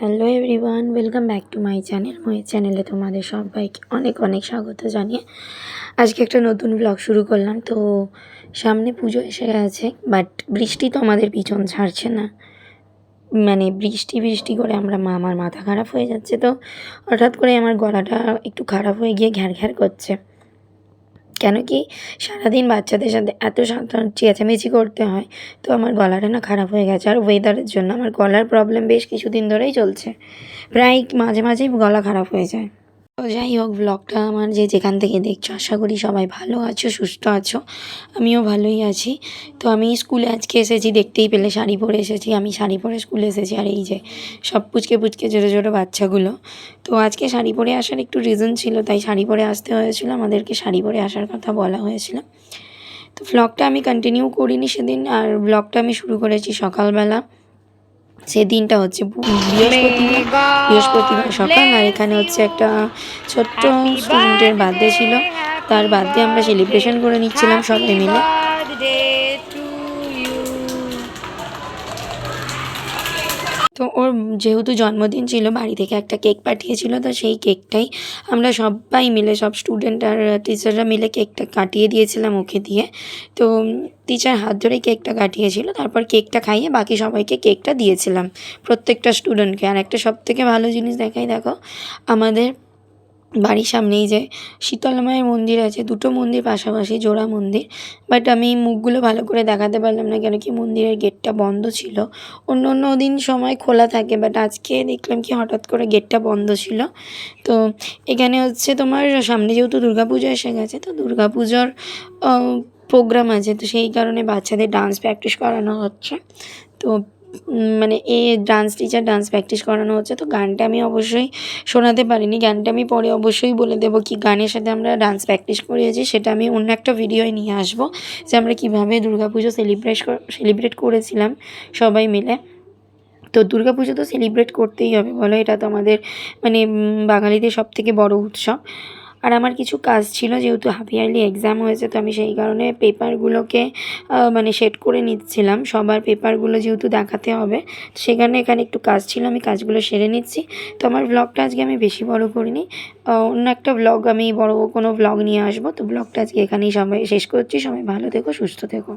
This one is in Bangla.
Hello everyone welcome back to my channel my চ্যানেলে তোমাদের সবাইকে অনেক অনেক স্বাগত জানিয়ে আজকে একটা নতুন ব্লগ শুরু করলাম। তো সামনে পুজো এসে গেছে বাট বৃষ্টি তো আমাদের পিছন ছাড়ছে না। মানে বৃষ্টি বৃষ্টি করে আমরা মা, আমার মাথা খারাপ হয়ে যাচ্ছে তো। হঠাৎ করে আমার গলাটা একটু খারাপ হয়ে গিয়ে ঘ্যার ঘ্যার করছে। কেন কি সারাদিন বাচ্চাদের সাথে এত চেঁচামেচি করতে হয়? তো আমার গলাটা না খারাপ হয়ে গেছে। আর ওয়েদারের জন্য আমার গলার প্রবলেম বেশ কিছুদিন ধরেই চলছে। প্রায় মাঝে মাঝেই গলা খারাপ হয়ে যায়। তো যাই হোক ব্লগটা আমার যে যেখান থেকে দেখছ, আশা করি সবাই ভালো আছো, সুস্থ আছো। আমিও ভালোই আছি। তো আমি স্কুলে আজকে এসেছি, দেখতেই পেলে শাড়ি পরে এসেছি। আমি শাড়ি পরে স্কুলে এসেছি আর এই যে সব পুচকে পুচকে ছোটো ছোটো বাচ্চাগুলো। তো আজকে শাড়ি পরে আসার একটু রিজন ছিল, তাই শাড়ি পরে আসতে হয়েছিল। আমাদেরকে শাড়ি পরে আসার কথা বলা হয়েছিল। তো ব্লগটা আমি কন্টিনিউ করিনি সেদিন, আর ব্লগটা আমি শুরু করেছি সকালবেলা। সেদিনটা হচ্ছে বৃহস্পতিবার বৃহস্পতিবার সকাল, আর এখানে হচ্ছে একটা ছোট্ট স্টুডেন্টের বার্থডে ছিল। তার বার্থডে আমরা সেলিব্রেশন করে নিচ্ছিলাম সবাই মিলে। তো ওর যেহেতু জন্মদিন ছিল, বাড়ি থেকে একটা কেক পাঠিয়েছিল, তো সেই কেকটাই আমরা সবাই মিলে, সব স্টুডেন্ট আর টিচাররা মিলে কেকটা কাটিয়ে দিয়েছিলাম ওকে দিয়ে। তো টিচার হাত ধরে কেকটা কাটিয়েছিল, তারপর কেকটা খাইয়ে বাকি সবাইকে কেকটা দিয়েছিলাম প্রত্যেকটা স্টুডেন্টকে আর একটা সব থেকে ভালো জিনিস দেখাই, দেখো, আমাদের বাড়ির সামনেই যে শীতলা মায়ের মন্দির আছে, দুটো মন্দির পাশাপাশি জোড়া মন্দির। বাট আমি মুখগুলো ভালো করে দেখাতে পারলাম না কেন কি মন্দিরের গেটটা বন্ধ ছিল। অন্য অন্য দিন সময় খোলা থাকে বাট আজকে দেখলাম কি হঠাৎ করে গেটটা বন্ধ ছিল। তো এখানে হচ্ছে তোমার সামনে যেহেতু দুর্গাপুজো এসে গেছে, তো দুর্গাপুজোর প্রোগ্রাম আছে। তো সেই কারণে বাচ্চাদের ডান্স প্র্যাকটিস করানো হচ্ছে। তো মানে a dance teacher dance practice করানো হচ্ছে, তো গানটা আমি অবশ্যই শোনাতে পারিনি। গানটা আমি পরে অবশ্যই বলে দেবো কি গানের সাথে আমরা ডান্স প্র্যাকটিস করিয়েছি সেটা আমি অন্য একটা ভিডিওয় নিয়ে আসব, যে আমরা কীভাবে দুর্গাপুজো সেলিব্রেট সেলিব্রেট করেছিলাম সবাই মিলে। তো দুর্গাপুজো তো সেলিব্রেট করতেই হবে, বলো এটা তো আমাদের মানে বাঙালিদের সব থেকে বড় উৎসব। আর আমার কিছু কাজ ছিল, যেহেতু হাফ ইয়ারলি এক্সাম হয়েছে, তো আমি সেই কারণে পেপারগুলোকে মানে সেট করে নিচ্ছিলাম। সবার পেপারগুলো যেহেতু দেখাতে হবে সেখানে এখানে একটু কাজ ছিল, আমি কাজগুলো সেরে নিচ্ছি। তো আমার ব্লগটা আজকে আমি বেশি বড় করিনি অন্য একটা ব্লগ আমি বড় কোনো ব্লগ নিয়ে আসব, তো ব্লগটা আজকে এখানেই সবাই শেষ করছি। সবাই ভালো থেকো, সুস্থ থেকো।